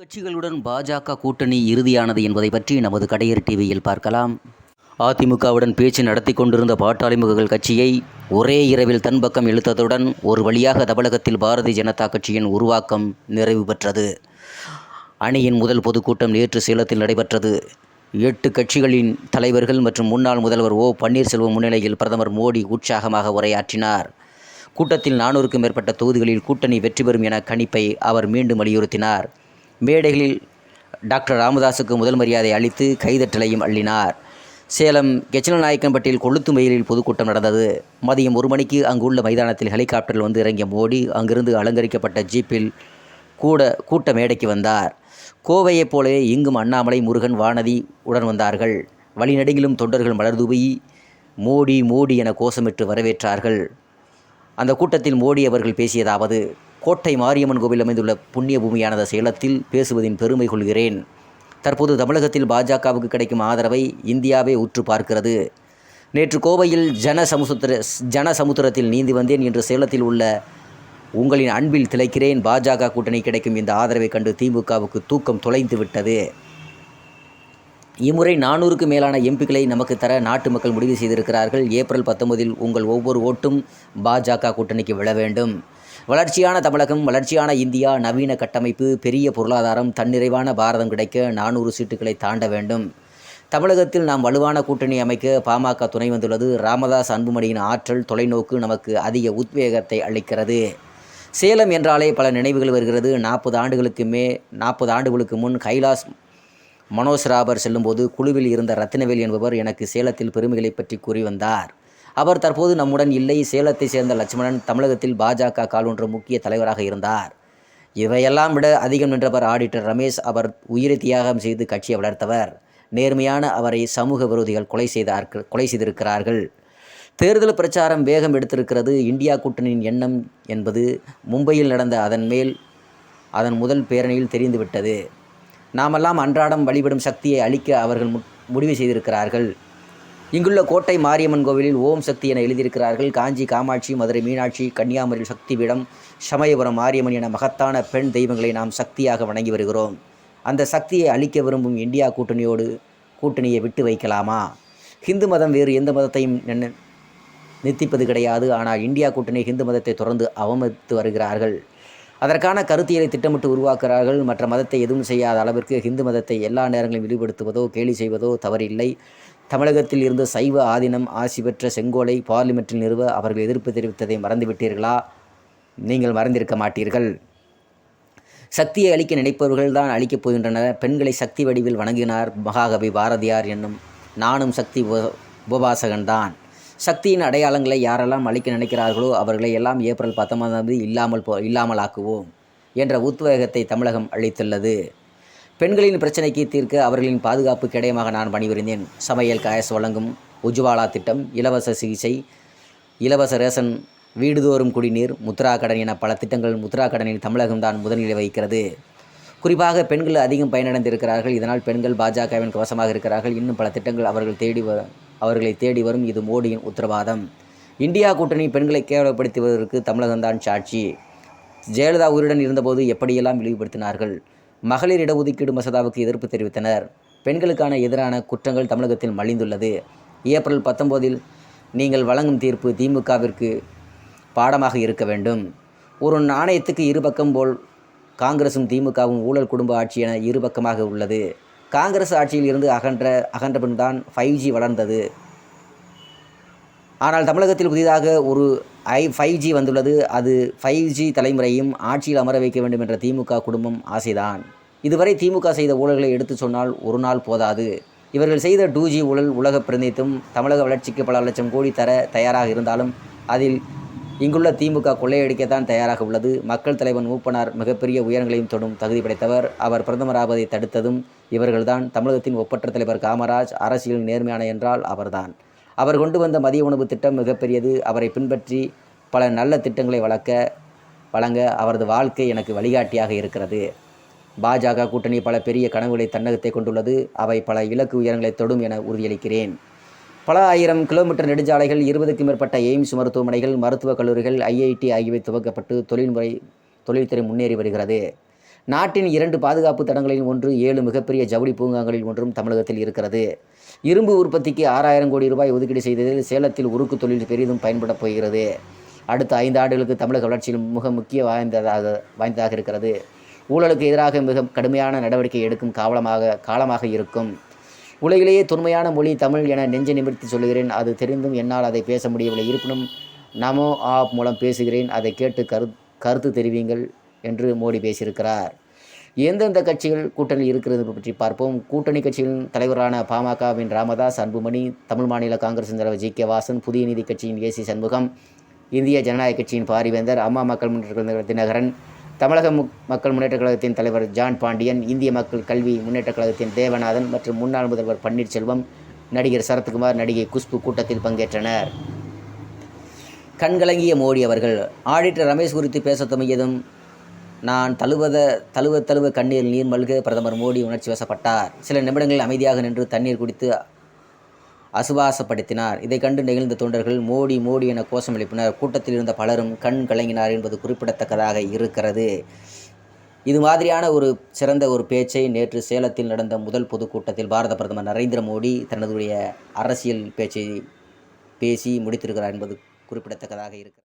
கட்சிகளுடன் பாஜக கூட்டணி இறுதியானது என்பதை பற்றி நமது கடையர் டிவியில் பார்க்கலாம். அதிமுகவுடன் பேச்சு நடத்தி கொண்டிருந்த பாட்டாளிமுகங்கள் கட்சியை ஒரே இரவில் தன் பக்கம் இழுத்ததுடன் ஒரு வழியாக தமிழகத்தில் பாரதிய ஜனதா கட்சியின் உருவாக்கம் நிறைவு பெற்றது. அணியின் முதல் பொதுக்கூட்டம் நேற்று சேலத்தில் நடைபெற்றது. எட்டு கட்சிகளின் தலைவர்கள் மற்றும் முன்னாள் முதல்வர் ஓ பன்னீர்செல்வம் முன்னிலையில் பிரதமர் மோடி உற்சாகமாக உரையாற்றினார். கூட்டத்தில் நானூறுக்கும் மேற்பட்ட தொகுதிகளில் கூட்டணி வெற்றி பெறும் என கணிப்பை அவர் மீண்டும் வலியுறுத்தினார். மேடைகளில் டாக்டர் ராமதாஸுக்கு முதல் மரியாதை அளித்து கைதட்டலையும் அள்ளினார். சேலம் கெச்சலநாயக்கன்பட்டியில் கொளுத்து மயிலில் பொதுக்கூட்டம் நடந்தது. மதியம் ஒரு மணிக்கு அங்குள்ள மைதானத்தில் ஹெலிகாப்டரில் வந்து இறங்கிய மோடி அங்கிருந்து அலங்கரிக்கப்பட்ட ஜீப்பில் கூட கூட்ட மேடைக்கு வந்தார். கோவையைப் போலவே இங்கும் அண்ணாமலை முருகன் வானதி உடன் வந்தார்கள். வழிநடுங்கிலும் தொண்டர்கள் மலர்தூவி மோடி மோடி என கோஷமிட்டு வரவேற்றார்கள். அந்த கூட்டத்தில் மோடி அவர்கள் பேசியதாவது கோட்டை மாரியம்மன் கோவில் அமைந்துள்ள புண்ணிய பூமியானத சேலத்தில் பேசுவதின் பெருமை கொள்கிறேன். தற்போது தமிழகத்தில் பாஜகவுக்கு கிடைக்கும் ஆதரவை இந்தியாவே உற்று பார்க்கிறது. நேற்று கோவையில் ஜன சமுசுத்திர ஜன சமுத்திரத்தில் நீந்தி வந்தேன் என்று சேலத்தில் உள்ள உங்களின் அன்பில் திளைக்கிறேன். பாஜக கூட்டணி கிடைக்கும் இந்த ஆதரவை கண்டு திமுகவுக்கு தூக்கம் தொலைந்து விட்டது. இம்முறை நானூறுக்கு மேலான எம்பிக்களை நமக்கு தர நாட்டு மக்கள் முடிவு செய்திருக்கிறார்கள். ஏப்ரல் பத்தொன்பதில் உங்கள் ஒவ்வொரு ஓட்டும் பாஜக கூட்டணிக்கு விழ வேண்டும். வளர்ச்சியான தமிழகம் வளர்ச்சியான இந்தியா நவீன கட்டமைப்பு பெரிய பொருளாதாரம் தன்னிறைவான பாரதம் கிடைக்க நானூறு சீட்டுகளை தாண்ட வேண்டும். தமிழகத்தில் நாம் வலுவான கூட்டணி அமைக்க பாமக துணை வந்துள்ளது. ராமதாஸ் அன்புமணியின் ஆற்றல் தொலைநோக்கு நமக்கு அதிக உத்வேகத்தை அளிக்கிறது. சேலம் என்றாலே பல நினைவுகள் வருகிறது. நாற்பது ஆண்டுகளுக்கு மே நாற்பது ஆண்டுகளுக்கு முன் கைலாஸ் மனோஜ் ராபர் செல்லும்போது குழுவில் இருந்த ரத்தினவேல் என்பவர் எனக்கு சேலத்தில் பெருமைகளை பற்றி கூறி வந்தார். அவர் தற்போது நம்முடன் இல்லை. சேலத்தை சேர்ந்த லட்சுமணன் தமிழகத்தில் பாஜக காலொன்ற முக்கிய தலைவராக இருந்தார். இவையெல்லாம் விட அதிகம் நின்றவர் ஆடிட்டர் ரமேஷ். அவர் உயிரை தியாகம் செய்து கட்சியை வளர்த்தவர். நேர்மையான அவரை சமூக விரோதிகள் கொலை செய்தார்கள் கொலை செய்திருக்கிறார்கள். தேர்தல் பிரச்சாரம் வேகம் எடுத்திருக்கிறது. இந்தியா கூட்டணியின் எண்ணம் என்பது மும்பையில் நடந்த அதன் மேல் அதன் முதல் பேரணியில் தெரிந்துவிட்டது. நாமெல்லாம் அன்றாடம் வழிபடும் சக்தியை அளிக்க அவர்கள் மு- முடிவு செய்திருக்கிறார்கள். இங்குள்ள கோட்டை மாரியம்மன் கோவிலில் ஓம் சக்தி என எழுதியிருக்கிறார்கள். காஞ்சி காமாட்சி மதுரை மீனாட்சி கன்னியாகுமரி சக்தி பீடம் சமயபுரம் மாரியம்மன் என மகத்தான பெண் தெய்வங்களை நாம் சக்தியாக வணங்கி வருகிறோம். அந்த சக்தியை அளிக்க விரும்பும் இந்தியா கூட்டணியோடு கூட்டணியை விட்டு வைக்கலாமா? ஹிந்து மதம் வேறு எந்த மதத்தையும் நின்னு- நித்திப்பது கிடையாது. ஆனால் இந்தியா கூட்டணி ஹிந்து மதத்தை தொடர்ந்து அவமதித்து வருகிறார்கள். அதற்கான கருத்தியலை திட்டமிட்டு உருவாக்குகிறார்கள். மற்ற மதத்தை எதுவும் செய்யாத அளவிற்கு ஹிந்து மதத்தை எல்லா நேரங்களிலும் விரிவுபடுத்துவதோ கேலி செய்வதோ தவறில்லை. தமிழகத்தில் இருந்து சைவ ஆதீனம் ஆசி பெற்ற செங்கோலை பார்லிமென்ட்டில் நிறுவ அவர்கள் எதிர்ப்பு தெரிவித்ததை மறந்துவிட்டீர்களா? நீங்கள் மறந்திருக்க மாட்டீர்கள். சக்தியை அளிக்க நினைப்பவர்கள் தான் அளிக்கப் போகின்றனர். பெண்களை சக்தி வடிவில் வணங்கினார் மகாகவி பாரதியார் என்னும் நானும் சக்தி உப- உபவாசகன்தான் சக்தியின் அடையாளங்களை யாரெல்லாம் அளிக்க நினைக்கிறார்களோ அவர்களை எல்லாம் ஏப்ரல் பத்தொன்பதாம் தேதி இல்லாமல் போ இல்லாமலாக்குவோம் என்ற உத்வேகத்தை தமிழகம் அளித்துள்ளது. பெண்களின் பிரச்சனைக்கு தீர்க்க அவர்களின் பாதுகாப்பு கிடையமாக நான் பணிபுரிந்தேன். சமையல் காயஸ் வழங்கும் உஜ்வாலா திட்டம் இலவச சிகிச்சை இலவச ரேஷன் வீடுதோறும் குடிநீர் முத்ரா கடன் என பல திட்டங்கள் முத்ரா கடனில் தமிழகம்தான் முதன்நிலை வகிக்கிறது குறிப்பாக பெண்கள் அதிகம் பயனடைந்திருக்கிறார்கள். இதனால் பெண்கள் பாஜகவின் கவசமாக இருக்கிறார்கள். இன்னும் பல திட்டங்கள் அவர்கள் தேடி வ அவர்களை தேடி வரும். இது மோடியின் உத்தரவாதம். இந்தியா கூட்டணி பெண்களை கேவலப்படுத்துவதற்கு தமிழகம்தான் சாட்சி. ஜெயலலிதா உயிருடன் இருந்தபோது எப்படியெல்லாம் இழிவுபடுத்தினார்கள்? மகளிர் இடஒதுக்கீடு மசோதாவுக்கு எதிர்ப்பு தெரிவித்தனர். பெண்களுக்கான எதிரான குற்றங்கள் தமிழகத்தில் மலிந்துள்ளது. ஏப்ரல் பத்தொம்போதில் நீங்கள் வழங்கும் தீர்ப்பு திமுகவிற்கு பாடமாக இருக்க வேண்டும். ஒரு நாணயத்துக்கு இருபக்கம் போல் காங்கிரசும் திமுகவும் ஊழல் குடும்ப ஆட்சி என இருபக்கமாக உள்ளது. காங்கிரஸ் ஆட்சியில் இருந்து அகன்ற அகன்ற பின் தான் ஃபைவ் ஜி வளர்ந்தது. ஆனால் தமிழகத்தில் புதிதாக ஒரு ஐ ஃபைவ் ஜி வந்துள்ளது. அது ஃபைவ் ஜி தலைமுறையும் ஆட்சியில் அமர வைக்க வேண்டும் என்ற திமுக குடும்பம் ஆசைதான். இதுவரை திமுக செய்த ஊழல்களை எடுத்து சொன்னால் ஒரு நாள் போதாது. இவர்கள் செய்த டூ ஜி ஊழல் உலக பிரதித்தும் தமிழக வளர்ச்சிக்கு பல லட்சம் கோடி தர தயாராக இருந்தாலும் அதில் இங்குள்ள திமுக கொள்ளையடிக்கத்தான் தயாராக உள்ளது. மக்கள் தலைவன் மூப்பனார் மிகப்பெரிய உயரங்களையும் தொடும் தகுதி படைத்தவர். அவர் பிரதமராவதை தடுத்ததும் இவர்கள்தான். தமிழகத்தின் ஒப்பற்ற தலைவர் காமராஜ் அரசியல் நேர்மையான என்றால் அவர்தான். அவர் கொண்டு வந்த மதிய உணவு திட்டம் மிகப்பெரியது. அவரை பின்பற்றி பல நல்ல திட்டங்களை வளர்க்க வழங்க அவரது வாழ்க்கை எனக்கு வழிகாட்டியாக இருக்கிறது. பாஜக கூட்டணி பல பெரிய கனவுகளை தன்னகத்தை கொண்டுள்ளது. அவை பல இலக்கு உயரங்களை தொடும் என உறுதியளிக்கிறேன். பல ஆயிரம் கிலோமீட்டர் நெடுஞ்சாலைகள் இருபதுக்கும் மேற்பட்ட எய்ம்ஸ் மருத்துவமனைகள் மருத்துவக் கல்லூரிகள் ஐஐடி ஆகியவை துவக்கப்பட்டு தொழில்முறை தொழில்துறை முன்னேறி வருகிறது. நாட்டின் இரண்டு பாதுகாப்பு தடங்களில் ஒன்று ஏழு மிகப்பெரிய ஜவுளி பூங்காங்களில் ஒன்றும் தமிழகத்தில் இருக்கிறது. இரும்பு உற்பத்திக்கு ஆறாயிரம் கோடி ரூபாய் ஒதுக்கீடு செய்ததில் சேலத்தில் உருக்கு தொழில் பெரிதும் பயன்படப் போகிறது. அடுத்த ஐந்து ஆண்டுகளுக்கு தமிழக வளர்ச்சியில் மிக முக்கிய வாய்ந்ததாக வாய்ந்ததாக இருக்கிறது. ஊழலுக்கு எதிராக மிக கடுமையான நடவடிக்கை எடுக்கும் காவலமாக காலமாக இருக்கும். உலகிலேயே தொன்மையான மொழி தமிழ் என நெஞ்சை நிமிர்த்தி சொல்கிறேன் அது தெரிந்தும் என்னால் அதை பேச முடியவில்லை. இருப்பினும் நமோ ஆப் மூலம் பேசுகிறேன். அதை கேட்டு கரு கருத்து தெரிவிங்கள் என்று மோடி பேசியிருக்கிறார். எந்தெந்த கட்சிகள் கூட்டணி இருக்கிறது பற்றி பார்ப்போம். கூட்டணி கட்சிகளின் தலைவரான பாமகவின் ராமதாஸ் அன்புமணி தமிழ் மாநில காங்கிரசின் தலைவர் ஜி. கே. வாசன் புதிய நீதி கட்சியின் ஏசி சண்முகம் இந்திய ஜனநாயக கட்சியின் பாரிவேந்தர் அம்மா மக்கள் முன்னேற்ற கழக தினகரன் தமிழக மக்கள் முன்னேற்ற கழகத்தின் தலைவர் ஜான் பாண்டியன் இந்திய மக்கள் கல்வி முன்னேற்றக் கழகத்தின் தேவநாதன் மற்றும் முன்னாள் முதல்வர் பன்னீர்செல்வம் நடிகர் சரத்குமார் நடிகை குஷ்பு கூட்டத்தில் பங்கேற்றனர். கண்கலங்கிய மோடி அவர்கள் ஆடிட்டர் ரமேஷ் குறித்து பேசத் தொடங்கியதும் நான் தழுவத தழுவ தழுவ கண்ணீர் நீர் மல்க பிரதமர் மோடி உணர்ச்சி வசப்பட்டார். சில நிமிடங்கள் அமைதியாக நின்று தண்ணீர் குடித்து அசுவாசப்படுத்தினார். இதை கண்டு நெகிழ்ந்த தொண்டர்கள் மோடி மோடி என கோஷம் எழுப்பினர் கூட்டத்தில் இருந்த பலரும் கண் கலங்கினார் என்பது குறிப்பிடத்தக்கதாக இருக்கிறது. இது மாதிரியான ஒரு சிறந்த ஒரு பேச்சை நேற்று சேலத்தில் நடந்த முதல் பொதுக்கூட்டத்தில் பாரத பிரதமர் நரேந்திர மோடி தனதுடைய அரசியல் பேச்சை பேசி முடித்திருக்கிறார் என்பது குறிப்பிடத்தக்கதாக இருக்கிறது